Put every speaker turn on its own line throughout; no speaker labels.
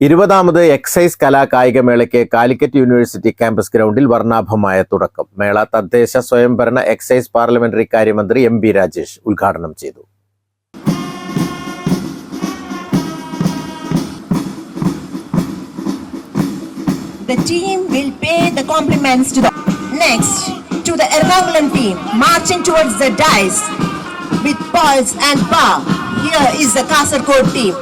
ഇരുപതാമത് excise കലാ കായികമേളയ്ക്ക് Calicut University campus ഗ്രൗണ്ടിൽ വർണാഭമായ തുടക്കം മേള തദ്ദേശ സ്വയംഭരണ എക്സൈസ് പാർലമെന്ററി കാര്യമന്ത്രി എം ബി രാജേഷ് ഉദ്ഘാടനം ചെയ്തു
The team will pay the compliments to the next to the Ernakulam team marching towards the dice with balls and bar. Here is the Kasargod team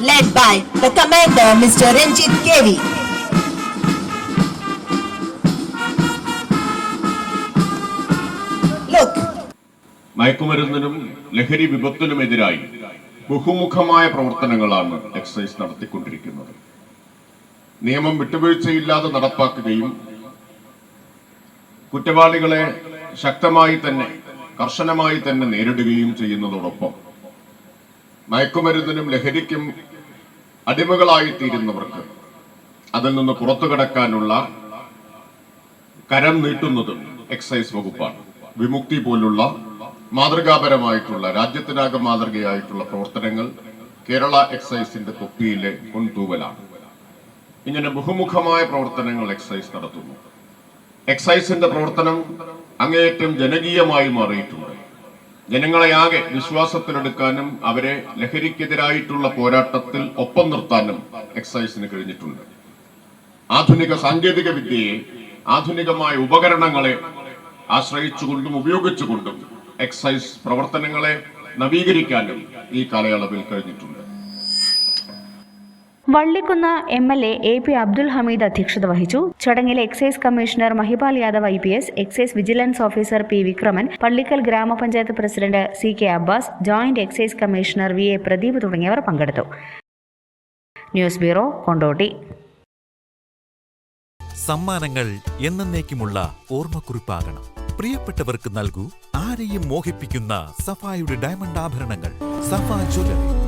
led by the commander Mr. Ranjit Kevi. Look,
മയക്കുമരുന്നിനും ലഹരി വിപത്തിനുമെതിരായി ബഹുമുഖമായ പ്രവർത്തനങ്ങളാണ് excise നടത്തിക്കൊണ്ടിരിക്കുന്നത് നിയമം വിട്ടുവീഴ്ചയില്ലാതെ നടപ്പാക്കുകയും കുറ്റവാളികളെ ശക്തമായി തന്നെ കർശനമായി തന്നെ നേരിടുകയും ചെയ്യുന്നതോടൊപ്പം മയക്കുമരുന്നിനും ലഹരിക്കും അടിമകളായി തീരുന്നവർക്ക് അതിൽ നിന്ന് പുറത്തു കടക്കാനുള്ള കരം നീട്ടുന്നതും എക്സൈസ് വകുപ്പാണ്. വിമുക്തി പോലുള്ള മാതൃകാപരമായിട്ടുള്ള രാജ്യത്തിനാകെ മാതൃകയായിട്ടുള്ള പ്രവർത്തനങ്ങൾ കേരള എക്സൈസിന്റെ തൊപ്പിയിലെ കൊണ്ടുവലാണ് ഇങ്ങനെ ബഹുമുഖമായ പ്രവർത്തനങ്ങൾ എക്സൈസ് നടത്തുന്നു. എക്സൈസിന്റെ പ്രവർത്തനം അങ്ങേയറ്റം ജനകീയമായി മാറിയിട്ടുണ്ട്. ജനങ്ങളെ ആകെ വിശ്വാസത്തിലെടുക്കാനും അവരെ ലഹരിക്കെതിരായിട്ടുള്ള പോരാട്ടത്തിൽ ഒപ്പം നിർത്താനും എക്സൈസിന് കഴിഞ്ഞിട്ടുണ്ട്. ആധുനിക സാങ്കേതിക വിദ്യയെ ആധുനികമായ ഉപകരണങ്ങളെ ആശ്രയിച്ചുകൊണ്ടും ഉപയോഗിച്ചുകൊണ്ടും എക്സൈസ് പ്രവർത്തനങ്ങളെ നവീകരിക്കാനും ഈ കാലയളവിൽ കഴിഞ്ഞിട്ടുണ്ട്.
Vallikkunnu M L A A P Abdul Hameed അധ്യക്ഷത വഹിച്ചു. ചടങ്ങിൽ excise commissioner Mahipal Yadav I P S excise vigilance officer P Vikraman Pallikkal ഗ്രാമപഞ്ചായത്ത് president C K Abbas joint excise commissioner V A Pradeep തുടങ്ങിയവർ പങ്കെടുത്തു. News bureau Kondotty.
സമ്മാനങ്ങൾ എന്നേക്കുമുള്ള ഓർമ്മക്കുറിപ്പാകണം. പ്രിയപ്പെട്ടവർക്ക് നൽകൂ ആരെയും മോഹിപ്പിക്കുന്ന സഫായുടെ ഡയമണ്ട് ആഭരണങ്ങൾ. സഫാ ജ്വല്ലറി.